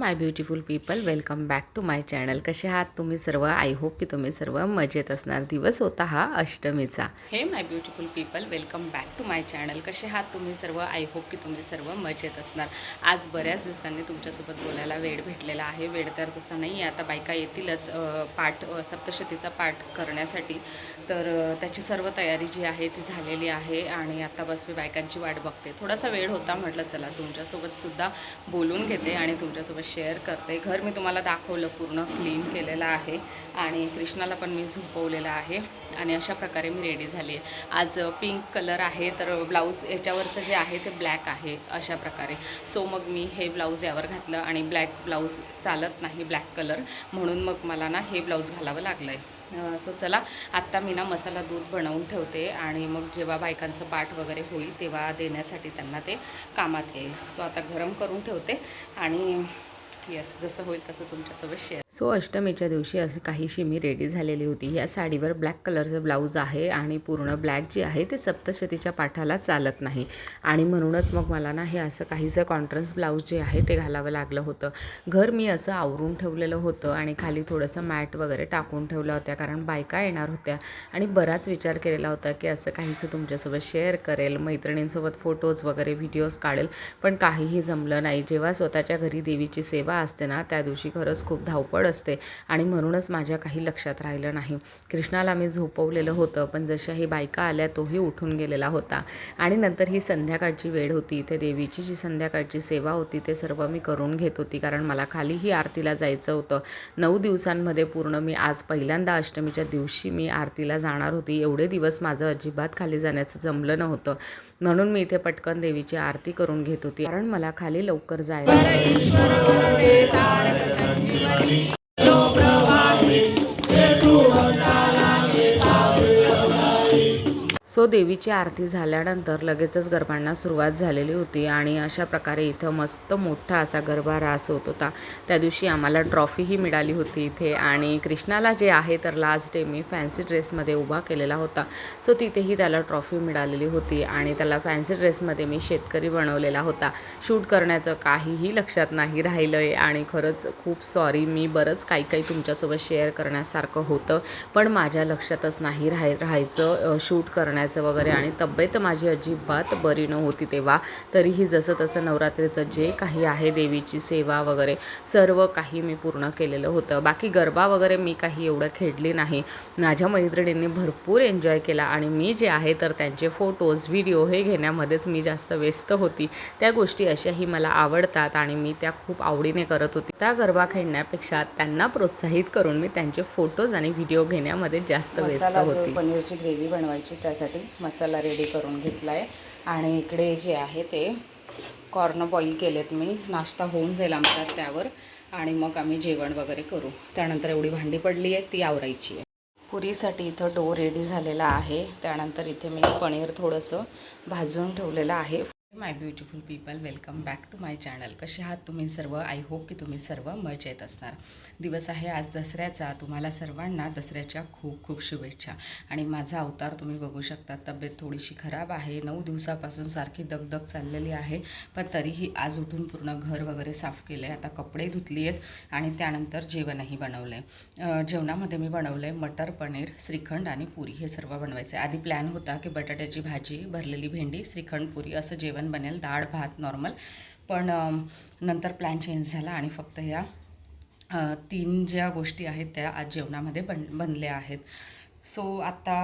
My beautiful people welcome back to my channel कसे आहात तुम्ही सर्व? आय होप की तुम्ही सर्व मजेत असणार. दिवस होता हा अष्टमीचा. हे my beautiful people welcome back to my channel कसे आहात तुम्ही सर्व? आय होप की तुम्ही सर्व मजेत असणार. आज बऱ्याच दिवसांनी तुमच्यासोबत बोलायला वेळ भेटलेला आहे. वेळ तर तसा नाही आहे. आता बायका येतीलच पाठ सप्तशतीचा पाठ करण्यासाठी. तर त्याची सर्व तयारी जी आहे ती झालेली आहे आणि आता बस मी बायकांची वाट बघते. थोडासा वेळ होता म्हटलं चला तुमच्यासोबत सुद्धा बोलून घेते आणि तुमच्यासोबत शेअर करते. घर मी तुम्हाला दाखवलं पूर्ण क्लीन केलेलं आहे. आणि कृष्णाला पण मी झोपवलेलं आहे. आणि अशा प्रकारे मी रेडी झाली आहे. आज पिंक कलर आहे तर ब्लाऊज याच्यावरचं जे आहे ते ब्लॅक आहे अशा प्रकारे. सो मग मी हे ब्लाऊज यावर घातलं आणि ब्लॅक ब्लाऊज चालत नाही ब्लॅक कलर म्हणून मग मला ना हे ब्लाऊज घालावं लागलं आहे सो चला आत्ता मी ना मसाला दूध बनवून ठेवते आणि मग जेव्हा बायकांचं पाठ वगैरे होईल तेव्हा देण्यासाठी त्यांना ते कामात येईल. सो आता गरम करून ठेवते आणि येस जसं होईल तसं तुमच्यासोबत शेअर सो अष्टमीच्या दिवशी अशी काहीशी मी रेडी झालेली होती. या साडीवर ब्लॅक कलरचं ब्लाऊज आहे आणि पूर्ण ब्लॅक जे आहे ते सप्तशतीच्या पाठाला चालत नाही. आणि म्हणूनच मग मला ना हे असं काहीसं कॉन्ट्रन्स ब्लाऊज जे आहे ते घालावं लागलं होतं. घर मी असं आवरून ठेवलेलं होतं आणि खाली थोडंसं मॅट वगैरे टाकून ठेवल्या होत्या कारण बायका येणार होत्या. आणि बराच विचार केलेला होता की असं काहीसं तुमच्यासोबत शेअर करेल मैत्रिणींसोबत फोटोज वगैरे व्हिडिओज काढेल. पण काहीही जमलं नाही. जेव्हा स्वतःच्या घरी देवीची सेवा असते ना त्या दिवशी खरंच खूप धावपळ असते आणि म्हणूनच माझ्या काही लक्षात राहिलं नाही. कृष्णाला मी झोपवलेलं होतं पण जशा ही बायका आल्या तोही उठून गेलेला होता. आणि नंतर ही संध्याकाळची वेळ होती. इथे देवीची जी संध्याकाळची सेवा होती ते सर्व मी करून घेत होती कारण मला खालीही आरतीला जायचं होतं. नऊ दिवसांमध्ये पूर्ण मी आज पहिल्यांदा अष्टमीच्या दिवशी मी आरतीला जाणार होती. एवढे दिवस माझं अजिबात खाली जाण्याचं जमलं नव्हतं. म्हणून मी इथे पटकन देवीची आरती करून घेत होती. कारण मला खाली लवकर जायला तारक संजीवनी सो देवीची आरती झाल्यानंतर लगेचच गरबांना सुरुवात झालेली होती आणि अशा प्रकारे इथं मस्त मोठा असा गरबा रास होत होता. त्या दिवशी आम्हाला ट्रॉफीही मिळाली होती इथे आणि कृष्णाला जे आहे तर लास्ट डे मी फॅन्सी ड्रेसमध्ये उभा केलेला होता. सो तिथेही त्याला ट्रॉफी मिळालेली होती आणि त्याला फॅन्सी ड्रेसमध्ये मी शेतकरी बनवलेला होता. शूट करण्याचं काहीही लक्षात नाही राहिलं आहे आणि खरंच खूप सॉरी मी बरंच काही काही तुमच्यासोबत शेअर करण्यासारखं होतं. पण माझ्या लक्षातच नाही राहाय राहायचं शूट करण्या करण्याचं वगैरे आणि तब्येत माझी अजिबात बरी नव्हती तेव्हा. तरीही जसं तसं नवरात्रीचं जे काही आहे देवीची सेवा वगैरे सर्व काही मी पूर्ण केलेलं होतं. बाकी गरबा वगैरे मी काही एवढं खेळली नाही. माझ्या मैत्रिणींनी भरपूर एन्जॉय केला आणि मी जे आहे तर त्यांचे फोटोज व्हिडिओ हे घेण्यामध्येच मी जास्त व्यस्त होती. त्या गोष्टी अशाही मला आवडतात आणि मी त्या खूप आवडीने करत होती. त्या गरबा खेळण्यापेक्षा त्यांना प्रोत्साहित करून मी त्यांचे फोटोज आणि व्हिडिओ घेण्यामध्ये जास्त व्यस्त होती. पनीरची ग्रेव्ही बनवायची त्यासाठी मसाला रेडी करून घेतला आहे आणि इकडे जे आहे ते कॉर्न बॉईल केलेत मी. नाश्ता होऊन जाईल आमचा त्यावर. आणि मग आम्ही जेवण वगैरे करू. त्यानंतर एवढी भांडी पडली आहे ती आवरायची आहे. पुरीसाठी इथं डो रेडी झालेला आहे. त्यानंतर इथे मी पनीर थोडंसं भाजून ठेवलेलं आहे. My beautiful people welcome back to my channel कसे आहात तुम्ही सर्व? आय होप की तुम्ही सर्व मजेत असणार. दिवस आहे आज दसऱ्याचा. तुम्हाला सर्वांना दसऱ्याच्या खूप खूप शुभेच्छा. आणि माझा अवतार तुम्ही बघू शकता. तब्येत थोडीशी खराब आहे. नऊ दिवसापासून सारखी दगदग चाललेली आहे. पण तरीही आज उठून पूर्ण घर वगैरे साफ केलं आहे आता कपडे धुतली आहेत आणि त्यानंतर जेवणही बनवलं आहे जेवणामध्ये मी बनवलं आहे मटर पनीर श्रीखंड आणि पुरी हे सर्व बनवायचं आहे आधी प्लॅन होता की बटाट्याची भाजी भरलेली भेंडी श्रीखंड पुरी असं जेवण बनेल. डाळ भात नॉर्मल पण नंतर प्लॅन चेंज झाला आणि फक्त ह्या तीन ज्या गोष्टी आहेत त्या आज जेवणामध्ये बन बनल्या आहेत. सो आत्ता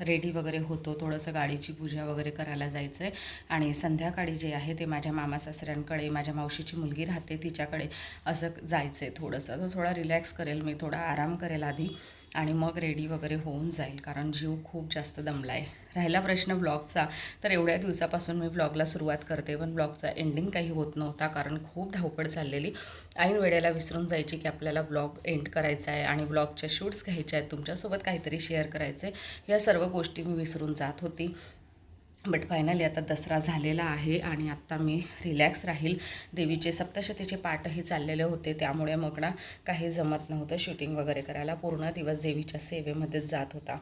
रेडी वगैरे होतो. थोडंसं गाडीची पूजा वगैरे करायला जायचं आहे आणि संध्याकाळी जे आहे ते माझ्या मामा सासऱ्यांकडे माझ्या मावशीची मुलगी राहते तिच्याकडे असं जायचं आहे थोडंसं. तर थोडा रिलॅक्स करेल मी थोडा आराम करेल आधी. आणि मग रेडी वगैरे होऊन जाईल कारण जीव खूप जास्त दमला आहे राहिला प्रश्न ब्लॉगचा तर एवढ्या दिवसापासून मी ब्लॉगला सुरुवात करते. पण ब्लॉगचा एंडिंग काही होत नव्हता कारण खूप धावपळ चाललेली. ऐन वेळेला विसरून जायची की आपल्याला ब्लॉग एंड करायचा आहे आणि ब्लॉगच्या शूट्स घ्यायच्या आहेत. तुमच्यासोबत काहीतरी शेअर करायचे या सर्व गोष्टी मी विसरून जात होती. बट फायनली आता दसरा झालेला आहे आणि आत्ता मी रिलॅक्स राहील. देवीचे सप्तशतीचे पाठही चाललेले होते. त्यामुळे मग ना काही जमत नव्हतं. शूटिंग वगैरे करायला पूर्ण दिवस देवीच्या सेवेमध्येच जात होता.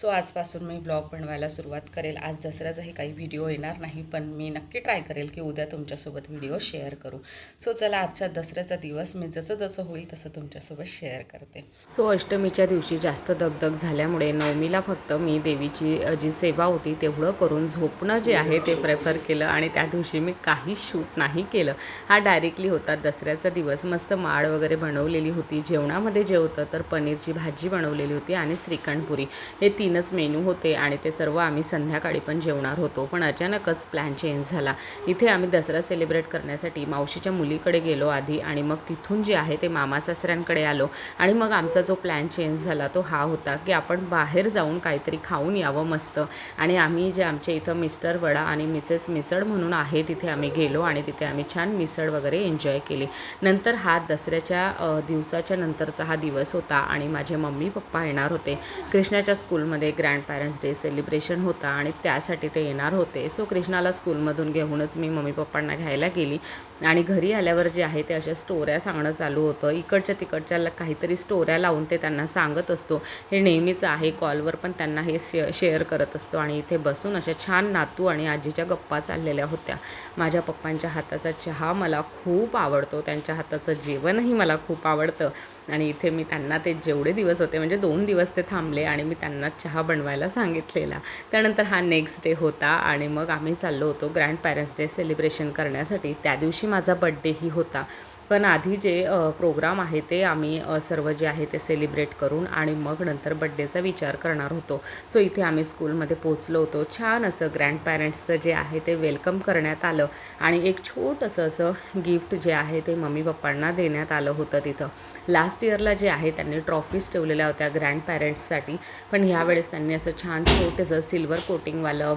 सो आजपासून मी ब्लॉग बनवायला सुरुवात करेल. आज दसऱ्याचाही काही व्हिडिओ येणार नाही पण मी नक्की ट्राय करेल की उद्या तुमच्यासोबत व्हिडिओ शेअर करू. सो चला आजचा दसऱ्याचा दिवस मी जसं जसं होईल तसं तुमच्यासोबत शेअर करते. सो अष्टमीच्या दिवशी जास्त दगदग झाल्यामुळे नवमीला फक्त मी देवीची जी सेवा होती तेवढं करून झोपणं जे आहे ते प्रेफर केलं आणि त्या दिवशी मी काही शूट नाही केलं. हा डायरेक्टली होता दसऱ्याचा दिवस. मस्त माळ वगैरे बनवलेली होती. जेवणामध्ये जे होतं तर पनीरची भाजी बनवलेली होती आणि श्रीखंडपुरी हे तीनच मेनू होते आणि ते सर्व आम्ही संध्याकाळी पण जेवणार होतो. पण अचानकच प्लॅन चेंज झाला. इथे आम्ही दसरा सेलिब्रेट करण्यासाठी मावशीच्या मुलीकडे गेलो आधी आणि मग तिथून जे आहे ते मामा सासऱ्यांकडे आलो. आणि मग आमचा जो प्लॅन चेंज झाला तो हा होता की आपण बाहेर जाऊन काहीतरी खाऊन यावं मस्त. आणि आम्ही जे आमच्या इथं मिस्टर वडा आणि मिसेस मिसळ म्हणून आहे तिथे आम्ही गेलो आणि तिथे आम्ही छान मिसळ वगैरे एन्जॉय केली. नंतर हा दसऱ्याच्या दिवसाच्या नंतरचा हा दिवस होता आणि माझे मम्मी पप्पा येणार होते. कृष्णाच्या स्कूलमध्ये ग्रँड पॅरेंट्स डे सेलिब्रेशन होता आणि त्यासाठी ते येणार होते. सो कृष्णाला स्कूलमधून घेऊनच मी मम्मी पप्पांना घ्यायला गेली. आणि घरी आल्यावर जे आहे ते अशा स्टोऱ्या सांगणं चालू होतं. इकडच्या तिकडच्या काहीतरी स्टोऱ्या लावून ते त्यांना सांगत असतो. हे नेहमीच आहे कॉलवर पण त्यांना हे शे शेअर करत असतो. आणि इथे बसून अशा छान नातू आणि आजीच्या गप्पा चाललेल्या होत्या. माझ्या पप्पांच्या हाताचा चहा मला खूप आवडतो. त्यांच्या हाताचं जेवणही मला खूप आवडतं. आणि इथे मी त्यांना ते जेवढे दिवस होते म्हणजे दोन दिवस ते थांबले आणि मी त्यांना चहा बनवायला सांगितलेला. त्यानंतर हा नेक्स्ट डे होता आणि मग आम्ही चाललो होतो ग्रँड पॅरेंट्स डे सेलिब्रेशन करण्यासाठी. त्या दिवशी माझा बड्डेही होता. पण आधी जे प्रोग्राम आहे ते आम्ही सर्व जे आहे ते सेलिब्रेट करून आणि मग नंतर बड्डेचा विचार करणार होतो. सो इथे आम्ही स्कूलमध्ये पोचलो होतो. छान असं ग्रँड पॅरेंट्सचं जे आहे ते वेलकम करण्यात आलं आणि एक छोटंसं असं गिफ्ट जे आहे ते मम्मी पप्पांना देण्यात आलं होतं तिथं. लास्ट इयरला जे आहे त्यांनी ट्रॉफीज ठेवलेल्या होत्या ग्रँड पॅरेंट्ससाठी पण ह्यावेळेस त्यांनी असं छान छोटंसं सिल्वर कोटिंगवालं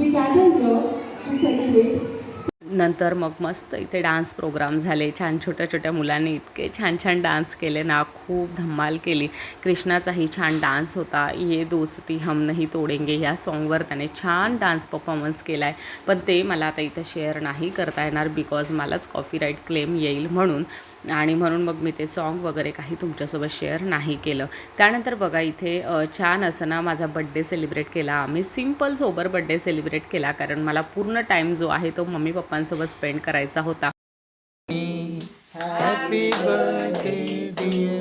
we gather here to celebrate नंतर मग मस्त इथे डान्स प्रोग्राम झाले. छान छोट्या छोट्या मुलांनी इतके छान छान डान्स केले ना. खूप धमाल केली. कृष्णाचाही छान डान्स होता. ये दोस्ती हम नहीं तोडेंगे. ह्या सॉन्गवर त्याने छान डान्स परफॉर्मन्स केला आहे पण ते मला आता इथं शेअर नाही करता येणार बिकॉज मलाच कॉपीराईट क्लेम येईल म्हणून. आणि म्हणून मग मी ते सॉन्ग वगैरे काही तुमच्यासोबत शेअर नाही केलं. त्यानंतर बघा इथे छान असं ना माझा बड्डे सेलिब्रेट केला. आम्ही सिंपल सोबर बड्डे सेलिब्रेट केला. कारण मला पूर्ण टाईम जो आहे तो मम्मी पप्पांसोबत मुलांसोबत स्पेंड करायचा होता. हॅपी बर्थडे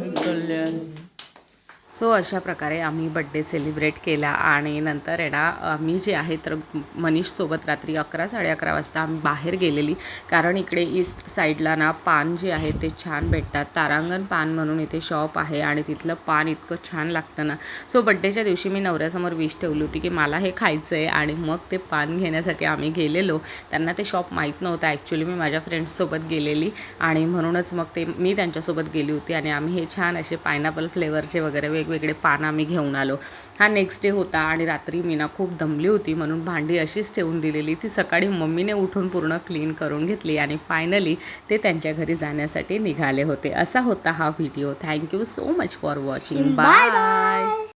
सो अशा प्रकारे आम्ही बड्डे सेलिब्रेट केला आणि नंतर आहे ना आम्ही जे आहे तर मनीषसोबत रात्री अकरा साडे अकरा वाजता आम्ही बाहेर गेलेली. कारण इकडे ईस्ट साईडला ना पान जे आहे ते छान भेटतात. तारांगण पान म्हणून इथे शॉप आहे आणि तिथलं पान इतकं छान लागतं ना. सो बड्डेच्या दिवशी मी नवऱ्यासमोर विश ठेवली होती की मला हे खायचं आहे आणि मग ते पान घेण्यासाठी आम्ही गेलेलो. त्यांना ते शॉप माहीत नव्हतं. ॲक्च्युली मी माझ्या फ्रेंड्ससोबत गेलेली आणि म्हणूनच मग ते मी त्यांच्यासोबत गेली होती आणि आम्ही हे छान असे पायनॅपल फ्लेवरचे वगैरे वेगवेगळे पान आम्ही घेऊन आलो. हा नेक्स्ट डे होता आणि रात्री मी ना खूप दमली होती. म्हणून भांडी अशीच ठेवून दिलेली. ती सकाळी मम्मीने उठून पूर्ण क्लीन करून घेतली आणि फायनली ते त्यांच्या घरी जाण्यासाठी निघाले होते. असा होता हा video thank you so much for watching bye